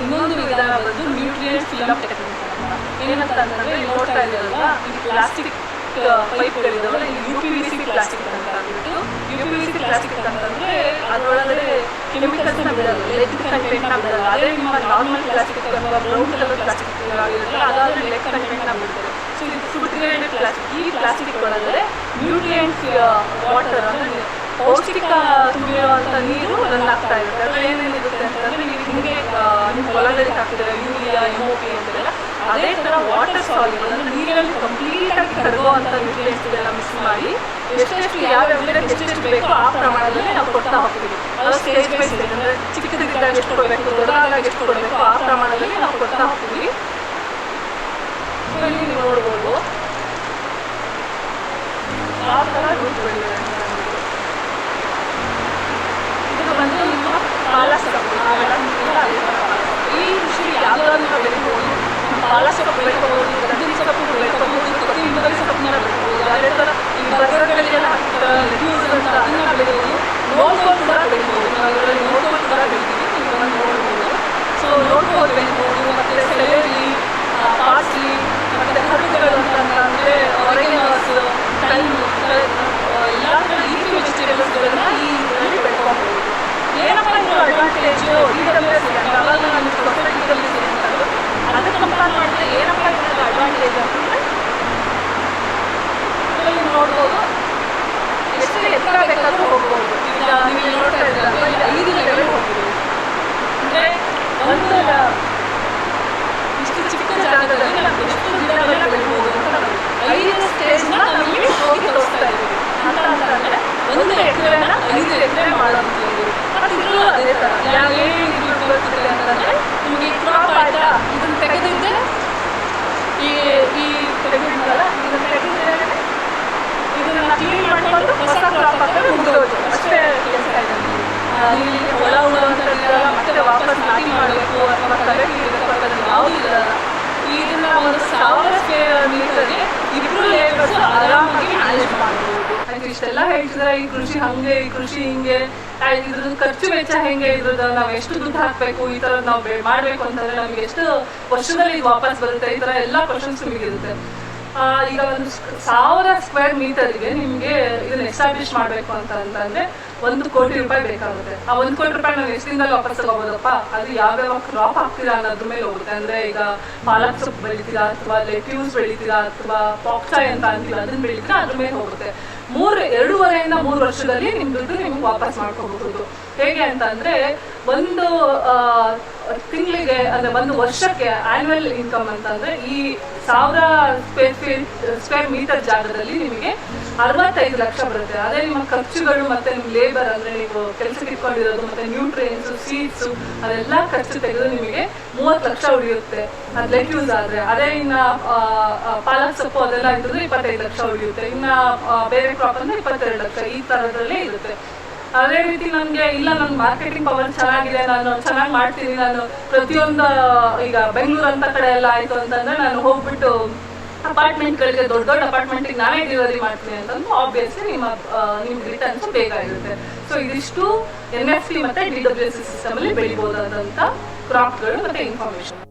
ಇನ್ನೊಂದು ವಿಧ ಬಂದು ನ್ಯೂಟ್ರಿಯೆಂಟ್ ಫಿಲಮ್ ಟೆಕ್ನಿಕ್ ಏನಂತಂದರೆ ನೋಡ್ತಾ ಇದ್ದೀವಲ್ವಾ ಈ plastic ಪೈಪ್ಗಳಿದಾವಲ್ಲ U P V C plastic ಅಂತ ಅಂದ್ಬಿಟ್ಟು U P V C plastic ಅಂತಂದರೆ ಅದರೊಳಗಡೆ ಕೆಮಿಕಲ್ಸ್ನ ಬಿಡಲ್ಲ ಲೆಡ್ ಕಂಟೆಂಟ್ನ ಬಿಡಲ್ಲ. ಅದೇ ನಿಮ್ಮ ನಾರ್ಮಲ್ ಪ್ಲಾಸ್ಟಿಕ್ ಅಥವಾ ಬ್ರೌನ್ ಕಲರ್ ಪ್ಲಾಸ್ಟಿಕ್ ಅದಾದ್ರೆ ಅದಾದರೆ ಲೆಡ್ ಕಂಟೆಂಟ್ನ ಬಿಡ್ತಾರೆ. ಸೊ ಇದು ಫುಡ್ ಪ್ಲಾಸ್ಟಿಕ್ ಈ ಪ್ಲಾಸ್ಟಿಕ್ ಒಳಗಡೆ ನ್ಯೂಟ್ರಿಯೆಂಟ್ಸ್ ವಾಟರ್ ಅಂದರೆ ಪೌಷ್ಟಿಕ ತುಂಬಿರುವಂತ ನೀರು ರನ್ ಆಗ್ತಾ ಇರುತ್ತೆ. ಏನೇನಿರುತ್ತೆ ಅಂತ ಎಂ ಒ ಅದೇ ಥರ ವಾಟರ್ ಸಾಲ್ಯುಬಲ್ ಅಂದ್ರೆ ನೀರಲ್ಲಿ ಕಂಪ್ಲೀಟ್ ಆಗಿ ಕರಗುವಂಥ ನ್ಯೂಟ್ರಿಯೆಂಟ್ಸ್ ಇದೆಲ್ಲ ಮಿಕ್ಸ್ ಮಾಡಿ ಎಷ್ಟೆಷ್ಟು ಯಾವ್ಯಾವ ಗಿಡಕ್ಕೆ ಎಷ್ಟೆಷ್ಟು ಬೇಕೋ ಆ ಪ್ರಮಾಣದಲ್ಲಿ ನಾವು ಕೊಡ್ತಾ ಹೋಗ್ತೀವಿ. ಅದು ಸ್ಟೇಜ್ ಬೈ ಸ್ಟೇಜ್ ಅಂದರೆ ಚಿಕ್ಕದಿದ್ದಾಗ ಎಷ್ಟು ಕೊಡಬೇಕು, ದೊಡ್ಡದಾದಾಗ ಎಷ್ಟು ಕೊಡಬೇಕು, ಆ ಪ್ರಮಾಣದಲ್ಲಿ ನಾವು ಕೊಡ್ತಾ ಹೋಗ್ತೀವಿ. ಇಲ್ಲಿ ನೀವು ನೋಡ್ಬೋದು. ಆ ಥರ ರೂಟ್ ಇದು ಬಂದು ನಿಮ್ಮ ಪಾಲಕ್ ಸೊಪ್ಪು ನಾವೆಲ್ಲ ತಿಂತೀವಲ್ಲ ಅದೇ ಥರ ಪಾಲಕ್ ಸೊಪ್ಪು. ಈ ಕೃಷಿ ಯಾವ್ದಾದ್ರು ನಾವು ಬೆಳಿಬೋದು ಪಾಲಕ್ ಸೊಪ್ಪು ಬೆಳ್ಕೋಬೋದು ಗಂಜಿನ ಸೊಪ್ಪು ಬೆಳ್ಕೋಬೋದು ಕೊತ್ತಂಬರಿ ಸೊಪ್ಪನ್ನ ಬೆಳ್ಕೋಬೋದು ಅದೇ ಥರ ಈ ಬರ್ಗರ್ಗಳಿಗೆಲ್ಲ ಹಾಕ್ತಾರೆ ಲೆಟ್ಯೂಸ್ ಅಂತ ಅದನ್ನ ಬೆಳಿಬೋದು ನೋಡ್ಕೊಂಡು ಕೂಡ ಬೆಳಿಬೋದು ನಾವು ಇದರಲ್ಲಿ ನೋಡ್ಕೊಂಡು ಕೂಡ ಬೆಳಿತೀವಿ ನೀವು ಅದನ್ನ ನೋಡ್ಬೋದು ಸೊ ನೋಡ್ಕೊಂಡು ಬೆಳಿಬೋದು ಮತ್ತು ಸೆಲೆರಿ ಪಾರ್ಸ್ಲಿ ಮತ್ತು ಹಣ್ಣುಗಳು ಅಂತಂದರೆ ಆರೆಗನಸ್ ಟೈಮ್ ಎಲ್ಲ ಥರ ಲೀಫಿ ವೆಜಿಟೇಬಲ್ಸ್ಗಳನ್ನ ಈ ಇದರಲ್ಲಿ ಬೆಳ್ಕೊಬೋದು ಏನಪ್ಪ ಇದು ಅಡ್ವಾಂಟೇಜು ಡಿ ಡಬ್ಲ್ಯೂ ಎಸ್ ಅವಾಗ ನಾನು ಕೊಟ್ಟರೆ ಡಿ ಡಬ್ಲ್ಯೂ ಸಿ ಅಂತ ಅದಕ್ಕೆ ಕಂಪೇರ್ ಮಾಡಿದ್ರೆ ಏನಪ್ಪ ಇದರ ಅಡ್ವಾಂಟೇಜ್ ಅಂತಂದರೆ ಇದರಲ್ಲಿ ನೋಡ್ಬೋದು. ಎಷ್ಟು ಎತ್ತರ ಬೇಕಾದರೂ ಹೋಗ್ಬೋದು. ಈಗ ನೀವು ಇಲ್ಲಿ ನೋಡ್ತಾ ಇದ್ದೀರಲ್ಲ ಇಲ್ಲಿ ಐದು ಲೆವೆಲ್ ಹೋಗ್ಬೋದು ಅಂದರೆ ಒಂದು ಇಷ್ಟು ಚಿಕ್ಕ ಜಾಗದಲ್ಲಿ ನಾವು ಎಷ್ಟು ಗಿಡಗಳನ್ನ ಬೆಳಿಬೋದು ಅಂತ ನಾವು ಐದು ಸ್ಟೇಜ್ನ ಹೋಗಿ ತೋರಿಸ್ತಾ ಇದ್ದೀವಿ. ಅಂತ ಅಂತಂದರೆ ಒಂದು ಎಕರೆನ ಐದು ಎಕರೆ ಮಾಡೋದು ಅದೇ ಥರ. ಯಾವ ಏನು ಇದು ಬರ್ತದೆ ಅಂತಂದರೆ ನಿಮಗೆ ಕ್ರಾಪ್ ಆಯ್ತಾ ಇದನ್ನು ತೆಗೆದಿದ್ದೆ ಈ ಈ ತೆಗೆದಿದ್ದಲ್ಲ ಇದನ್ನು ತೆಗೆದಿದ್ದರೆ ಇದನ್ನ ಕ್ಲೀನ್ ಮಾಡ್ಕೊಂಡು ಹೊಸ ಕ್ರಾಪ್ ಹಾಕಿದ್ರೆ ಮುಗಿದೋಯ್ತು ಅಷ್ಟೇ ಕೆಲಸ ಇದೆ ಆ, ಇಲ್ಲಿ ಹೊಲ ಉಳುವಂಥದ್ದಿರಲ್ಲ ಮತ್ತೆ ವಾಪಸ್ ನಾಟಿ ಮಾಡಬೇಕು ಅಥವಾ ಕಳೆ ಕೀಳಬೇಕು ಅಂತ ಇರಲ್ಲ ಇದನ್ನ ಒಂದು ಸಾವಿರ ಮೀಟರ್ಗೆ ಇಬ್ಬರು ಲೇಬರ್ಸ್ ಆರಾಮಾಗಿ ಮ್ಯಾನೇಜ್ ಮಾಡಬಹುದು ಇಷ್ಟೆಲ್ಲ ಹೇಳ್ತಿದ್ರೆ ಈ ಕೃಷಿ ಹಂಗೆ ಈ ಕೃಷಿ ಹಿಂಗೆ ಇದ್ರ ಖರ್ಚು ವೆಚ್ಚ ಹೆಂಗೆ ಇದ್ರದ್ದು ನಾವು ಎಷ್ಟು ದುಡ್ಡು ಹಾಕ್ಬೇಕು ಈ ತರ ನಾವು ಮಾಡ್ಬೇಕು ಅಂತಂದ್ರೆ ನಮ್ಗೆ ಎಷ್ಟು ವರ್ಷದಲ್ಲಿ ಇದು ವಾಪಸ್ ಬರುತ್ತೆ ಈ ತರ ಎಲ್ಲ ಕ್ವಶನ್ಸ್ ಆ, ಈಗ ಒಂದು ಸಾವಿರ ಸ್ಕ್ವೇರ್ ಮೀಟರ್ಗೆ ನಿಮಗೆ ಇದನ್ನ ಎಸ್ಟಾಬ್ಲಿಷ್ ಮಾಡಬೇಕು ಅಂತ ಅಂತಂದ್ರೆ ಒಂದು ಕೋಟಿ ರೂಪಾಯಿ ಬೇಕಾಗುತ್ತೆ. ಆ ಒಂದು ಕೋಟಿ ರೂಪಾಯಿ ನಾವು ಎಷ್ಟು ದಿನದಲ್ಲಿ ವಾಪಸ್ ತಗೋಬೋದಪ್ಪ? ಅದು ಯಾವ್ಯಾವ ಕ್ರಾಪ್ ಹಾಕ್ತೀರಾ ಅನ್ನೋದ್ರ ಮೇಲೆ ಹೋಗುತ್ತೆ. ಅಂದ್ರೆ ಈಗ ಪಾಲಕ್ ಸೊಪ್ಪು ಬೆಳಿತೀರಾ ಅಥವಾ ಲೆಟ್ಯೂಸ್ ಬೆಳಿತೀರಾ ಅಥವಾ ಪಾಕ್ಸಾಯ್ ಅಂತ ಅಂತೀವಿ ಅದನ್ನ ಬೆಳಿತೀರಾ, ಅದ್ರ ಮೇಲೆ ಹೋಗುತ್ತೆ. ಮೂರು, ಎರಡೂವರೆಯಿಂದ ಮೂರು ವರ್ಷದಲ್ಲಿ ನಿಮ್ ದುಡ್ಡು ನಿಮ್ಗೆ ವಾಪಸ್ ಮಾಡ್ಕೋಬಹುದು ಹೇಗೆ ಅಂತ ಅಂದ್ರೆ ಒಂದು ತಿಂಗಳಿಗೆ, ಅಂದ್ರೆ ಒಂದು ವರ್ಷಕ್ಕೆ ಆನ್ಯುವಲ್ ಇನ್ಕಮ್ ಅಂತಂದ್ರೆ ಈ ಸಾವಿರ ಸ್ಕ್ವೇರ್ ಫೀಟ್ ಸ್ಕ್ವೇರ್ ಮೀಟರ್ ಜಾಗದಲ್ಲಿ ನಿಮಗೆ ಅರವತ್ತೈದು ಲಕ್ಷ ಬರುತ್ತೆ. ಅದೇ ನಿಮ್ಮ ಖರ್ಚುಗಳು ಮತ್ತೆ ನಿಮ್ಮ ಲೇಬರ್ ಅಂದ್ರೆ ನೀವು ಕೆಲಸಕ್ಕೆ ಇಟ್ಕೊಂಡಿರೋದು ಮತ್ತೆ ನ್ಯೂಟ್ರಿಯನ್ಸ್ ಸೀಡ್ಸ್ ಅದೆಲ್ಲ ಖರ್ಚು ತೆಗೆದು ನಿಮಗೆ ಮೂವತ್ತು ಲಕ್ಷ ಉಳಿಯುತ್ತೆ. ಅದು ಲೆಟ್ಯೂಸ್ ಆದ್ರೆ. ಅದೇ ಇನ್ನ ಪಾಲಕ್ ಸೊಪ್ಪು ಅದೆಲ್ಲ ಇದ್ರೆ ಇಪ್ಪತ್ತೈದು ಲಕ್ಷ ಉಳಿಯುತ್ತೆ. ಇನ್ನ ಬೇರೆ ಕ್ರಾಪ್ ಅಂದ್ರೆ ಇಪ್ಪತ್ತೆರಡು ಲಕ್ಷ ಈ ತರದಲ್ಲೇ ಇರುತ್ತೆ. ಅದೇ ರೀತಿ ನನಗೆ ಇಲ್ಲ ನನ್ನ ಮಾರ್ಕೆಟಿಂಗ್ ಪವರ್ ಚೆನ್ನಾಗಿದೆ, ನಾನು ಚೆನ್ನಾಗಿ ಮಾಡ್ತೀನಿ. ನಾನು ಪ್ರತಿಯೊಂದು, ಈಗ ಬೆಂಗಳೂರು ಅಂತ ಕಡೆ ಎಲ್ಲ ಆಯ್ತು ಅಂತಂದ್ರೆ ನಾನು ಹೋಗ್ಬಿಟ್ಟು ಅಪಾರ್ಟ್ಮೆಂಟ್ಗಳಿಗೆ ದೊಡ್ಡ ದೊಡ್ಡ ಅಪಾರ್ಟ್ಮೆಂಟ್ಗೆ ನಾನೇ ಡೆಲಿವರಿ ಮಾಡ್ತೀವಿ ಅಂತಂದ್ರೆ ಆಬ್ವಿಯಸ್ಲಿ ನಿಮ್ಮ ನಿಮ್ಮ ರಿಟರ್ನ್ಸ್ ಬೇಕಾಗಿರುತ್ತೆ. ಸೊ ಇದಿಷ್ಟು ಎನ್ ಎಫ್ ಟಿ ಮತ್ತೆ ಡಿ ಡಬ್ಲ್ಯೂ ಎಸ್ ಸಿಸ್ಟಮಲ್ಲಿ ಬೆಳಿಬೋದಾದಂಥ ಕ್ರಾಪ್ಗಳು ಮತ್ತೆ ಇನ್ಫಾರ್ಮೇಷನ್